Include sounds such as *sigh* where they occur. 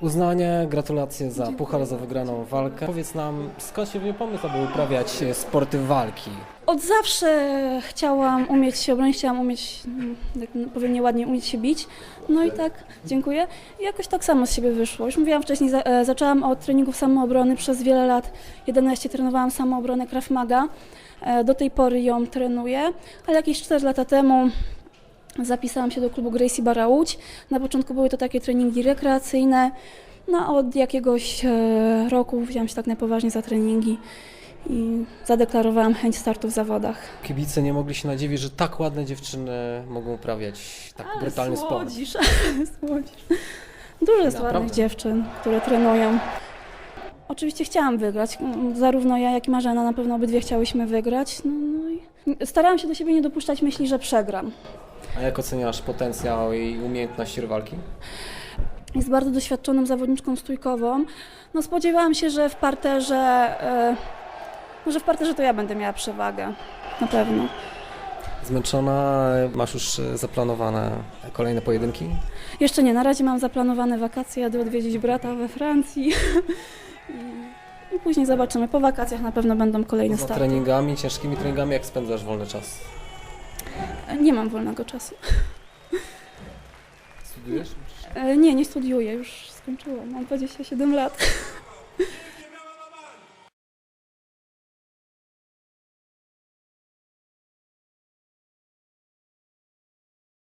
Uznanie, gratulacje za puchar, za wygraną walkę. Powiedz nam, skąd się wziął pomysł, aby uprawiać sporty walki? Od zawsze chciałam umieć się obronić, chciałam umieć, jak powiem nieładnie, umieć się bić. No i tak, dziękuję. I jakoś tak samo z siebie wyszło. Już mówiłam wcześniej, za, e, zaczęłam od treningów samoobrony przez wiele lat. 11 trenowałam samoobronę Krav Maga. E, do tej pory ją trenuję, ale jakieś 4 lata temu zapisałam się do klubu Gracie Barra Łódź. Na początku były to takie treningi rekreacyjne, no a od jakiegoś e, roku wziąłam się tak na poważnie za treningi i zadeklarowałam chęć startu w zawodach. Kibice nie mogli się nadziwić, że tak ładne dziewczyny mogą uprawiać tak brutalny sport. słodzisz, *laughs* słodzisz. Dużo jest Naprawdę. ładnych dziewczyn, które trenują. Oczywiście chciałam wygrać. Zarówno ja, jak i Marzena na pewno obydwie chciałyśmy wygrać. No, no i starałam się do siebie nie dopuszczać myśli, że przegram. A jak oceniasz potencjał i umiejętności rywalki? Jest bardzo doświadczoną zawodniczką stójkową. No spodziewałam się, że w parterze, e, no, że w parterze to ja będę miała przewagę. Na pewno. Zmęczona, masz już e, zaplanowane kolejne pojedynki? Jeszcze nie, na razie mam zaplanowane wakacje, jadę odwiedzić brata we Francji. *laughs* I, później zobaczymy. Po wakacjach na pewno będą kolejne Za starty. treningami, ciężkimi treningami, jak spędzasz wolny czas? Nie mam wolnego czasu. Studiujesz? E, Nie, nie studiuję, już skończyłam. Mam 27 lat.